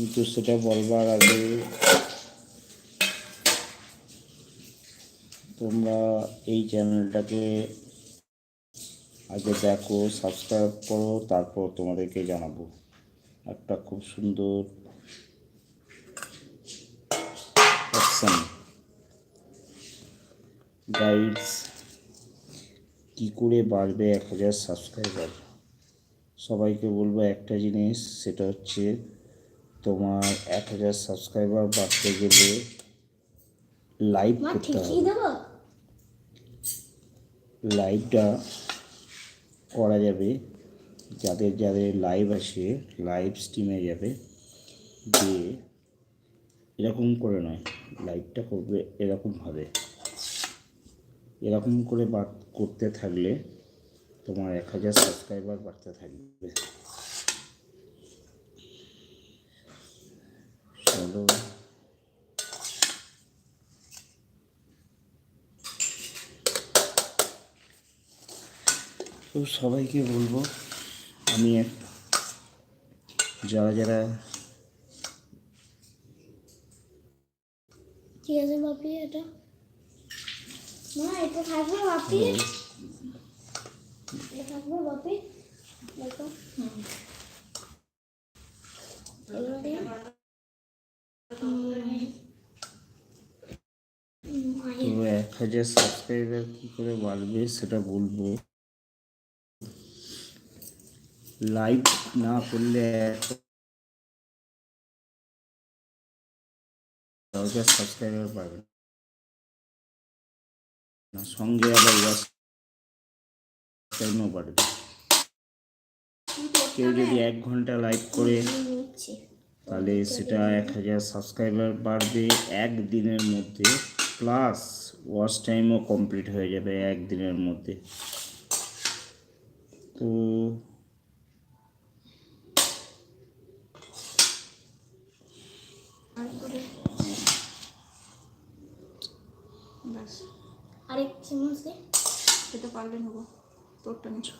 কিন্তু সেটা বলবার আগে তোমরা এই চ্যানেলটাকে আগে দেখো সাবস্ক্রাইব করো, তারপর তোমাদেরকে জানাব। একটা খুব সুন্দর অপশান গাইডস কী করে বাড়বে এক হাজার সাবস্ক্রাইবার সবাইকে বলব একটা জিনিস, সেটা হচ্ছে তোমার এক হাজার সাবস্ক্রাইবার বাড়তে গেলে লাইভ করতে হবে। লাইভটা করা যাবে। যাদের যাদের লাইভ আসে লাইভ স্ট্রিমে যাবে যে এরকম করে নয় লাইভটা করবে এরকমভাবে এরকম করে বাদ করতে থাকলে তোমার এক হাজার সাবস্ক্রাইবার বাড়তে থাকবে। চলো তো সবাইকে বলব আমি এক- যারা যারা ঠিক আছে বাপি এটা। মা এটা থাকবে বাপি? এটা থাকবে বাপি? দেখো এগুলো দিয়ে তো এক হাজার সাবস্ক্রাইবার কী করে বাড়বে সেটা বলব। লাইভ না করলে হাজার সাবস্ক্রাইবার পাবে না। সঙ্গে আবার ওয়াচ টাইমও বাড়বে। কেউ যদি এক ঘণ্টা লাইভ করে তাহলে সেটা এক হাজার সাবস্ক্রাইবার বাড়বে একদিনের মধ্যে। প্লাস ওয়াচ টাইমও কমপ্লিট হয়ে যাবে একদিনের মধ্যে। তো আরেক চামচ দে। খেতে নেব। তোরটা নিচ্ছ